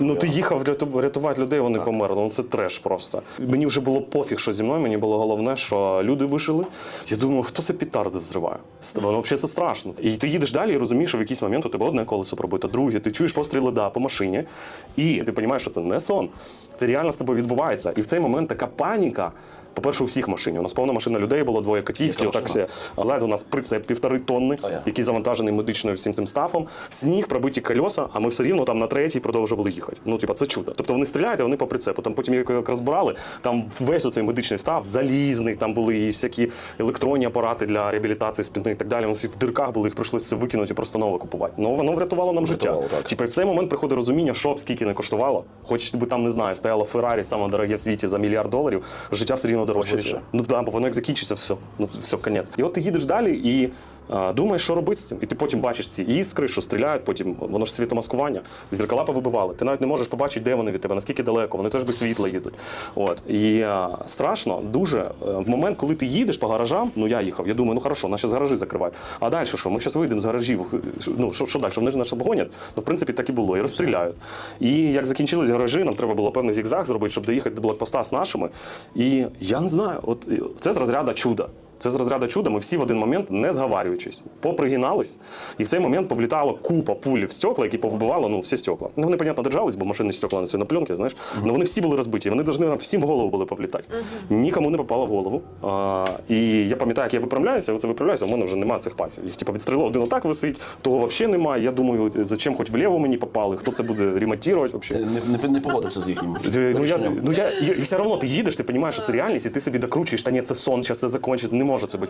Ну ти їхав рятувати людей, вони померли. Ну це треш просто. Мені вже було пофіг, що зі мною. Мені було головне, що люди вижили. Я думаю, хто це пітарди взриває? Воно взагалі це страшно. І ти їдеш далі і розумієш, що в якийсь момент у тебе одне колесо пробито, друге, ти чуєш постріли да, по машині, і ти розумієш, що це не сон. Це реально з тобою відбувається. І в цей момент така паніка. По-перше, у всіх машині. У нас повна машина людей було двоє котів, всі отак всі. А ззаду у нас прицеп півтори тонни, який завантажений медичною всім цим стафом. Сніг, пробиті кольоса, а ми все рівно там на третій продовжували їхати. Ну, типа, це чудо. Тобто вони стріляють, а вони по прицепу. Там потім як розбирали, там весь оцей медичний став залізний, там були і всякі електронні апарати для реабілітації спини і так далі. Вони всі в дирках були, їх прийшлося викинути і просто нове купувати. Ну воно врятувало нам життя. Типу, в цей момент приходить розуміння, що б скільки не коштувало. Хоч би там не знаю, стояло Феррарі, саме дороге в світі за мільярд доларів, життя все рівно дорожче. Ну да, бо воно як закінчиться, все. Ну все, конець. І от ти їдеш далі і. Думаєш, що робити з цим, і ти потім бачиш ці іскри, що стріляють, потім воно ж світомаскування, зеркала повибивали. Ти навіть не можеш побачити, де вони від тебе, наскільки далеко, вони теж без світла їдуть. От і а, страшно дуже. е, В момент, коли ти їдеш по гаражам, ну я їхав, я думаю, ну хорошо, наші гаражі закривають. А далі що? Ми зараз вийдемо з гаражів. Ну що, що далі? Вони ж нас обгонять. Ну, в принципі, так і було, і розстріляють. І як закінчились гаражі, нам треба було певний зігзаг зробити, щоб доїхати до блокпоста з нашими. І я не знаю, от це з розряду чуда. Це з розряду чуда. Ми всі в один момент, не зговарюючись, попригинались, і в цей момент повлітала купа пуль в стекла, які повбивали ну, всі стекла. Ну, вони, понятно, держались, бо машини стекла на пленки, знаєш. Але вони всі були розбиті. Вони повинні всім в голову були повлітати. Нікому не попало в голову. А, і я пам'ятаю, як я виправляюся, оце виправляюся, в мене вже немає цих пальців. Їх типу, відстрілив, один отак висить, того взагалі немає. Я думаю, зачем хоч вліво мені попали, хто це буде ремонтувати взагалі. Не, не, не погодився з їхнім. Ну, я, ну я, все одно ти їдеш, ти розумієш, що це реальність, і ти собі докручуєш, та ні, це сон, зараз це закінчиться, може це бути.